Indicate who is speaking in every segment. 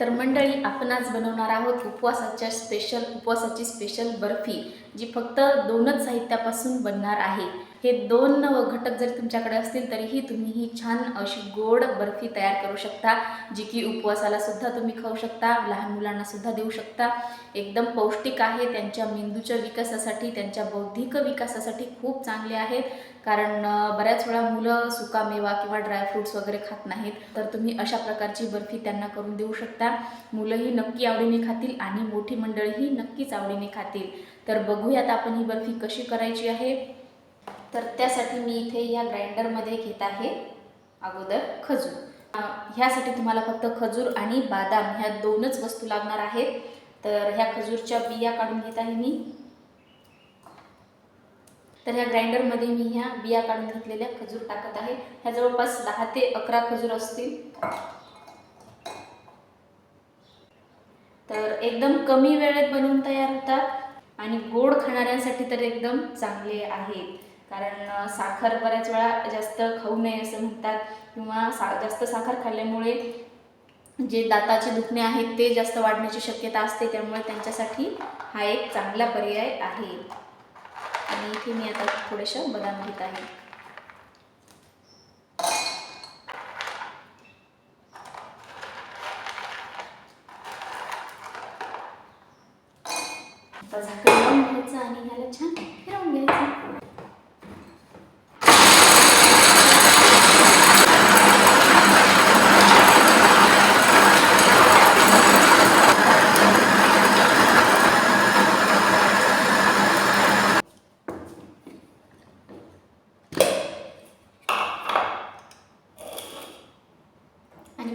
Speaker 1: तर मंडळी आपण आज बनवणार आहोत उपवासाच्या स्पेशल उपवासाची स्पेशल बर्फी जी फक्त दोनच साहित्यापासून बनणार आहे. हे दोन घटक जरी तुमच्याकडे असतील तरीही तुम्ही ही छान अशी गोड बर्फी तयार करू शकता जी की उपवासाला सुद्धा तुम्ही खाऊ शकता लहान मुलांना सुद्धा देऊ शकता. एकदम पौष्टिक आहे त्यांच्या मेंदूच्या विकासासाठी त्यांच्या बौद्धिक विकासासाठी खूप चांगले आहेत. कारण बऱ्याच वेळा मुलं सुकामेवा किंवा ड्रायफ्रुट्स वगैरे खात नाहीत तर तुम्ही अशा प्रकारची बर्फी त्यांना करून देऊ शकता. मुलंही नक्की आवडीने खातील आणि मोठी मंडळीही नक्कीच आवडीने खातील. तर बघूयात आपण ही बर्फी कशी करायची आहे. तर त्यासाठी मी इथे या ग्राइंडरमध्ये घेत आहे अगोदर खजूर. ह्यासाठी तुम्हाला फक्त खजूर आणि बादाम ह्या दोनच वस्तू लागणार आहेत. तर ह्या खजूरच्या बिया काढून घेत आहे मी. तर ह्या ग्राइंडरमध्ये मी ह्या बिया काढून घेतलेल्या खजूर टाकत आहे. ह्या जवळपास दहा ते अकरा खजूर असतील. तर एकदम कमी वेळेत बनवून तयार होतात आणि गोड खाणाऱ्यांसाठी तर एकदम चांगले आहेत. कारण साखर बऱ्याच वेळा जास्त खाऊ नये असं म्हणतात किंवा सा जास्त साखर खाल्ल्यामुळे जे दाताचे दुखणे आहेत ते जास्त वाढण्याची शक्यता असते त्यामुळे त्यांच्यासाठी हा एक चांगला पर्याय आहे. आणि इथे मी आता थोडेसे बदाम घेत आहे. आता झाकण लावून घ्यायचं आणि ह्याला छान फिरवून घ्यायचं.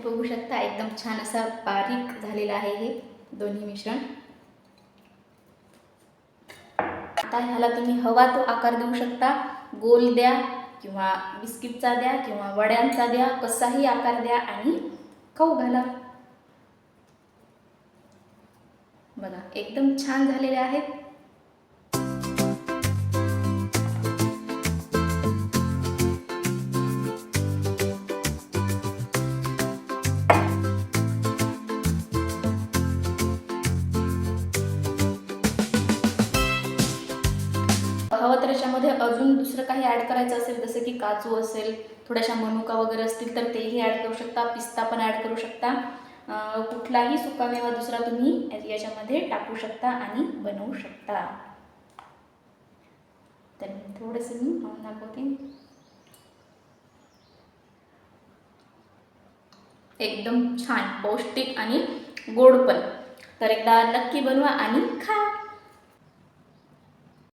Speaker 1: तुम्ही बघू शकता एकदम छान असा बारीक झालेला आहे हे दोन्ही मिश्रण. आता ह्याला तुम्ही हवा तो आकार देऊ शकता. गोल द्या किंवा बिस्किटचा द्या किंवा वड्यांचा द्या कसाही आकार द्या आणि खाऊ घाला. बघा एकदम छान झालेले आहेत. त्याच्यामध्ये अजून दुसरं काही ॲड करायचं असेल जसं की काजू असेल थोड्याशा मनुका वगैरे असतील तर तेही ॲड करू शकता पिस्ता पण ॲड करू शकता. कुठलाही सुकामेवा दुसरा तुम्ही याच्यामध्ये टाकू शकता आणि बनवू शकता. तर थोडंसं मी खाऊन दाखवते. एकदम छान पौष्टिक आणि गोड पण. तर एकदा नक्की बनवा आणि खा.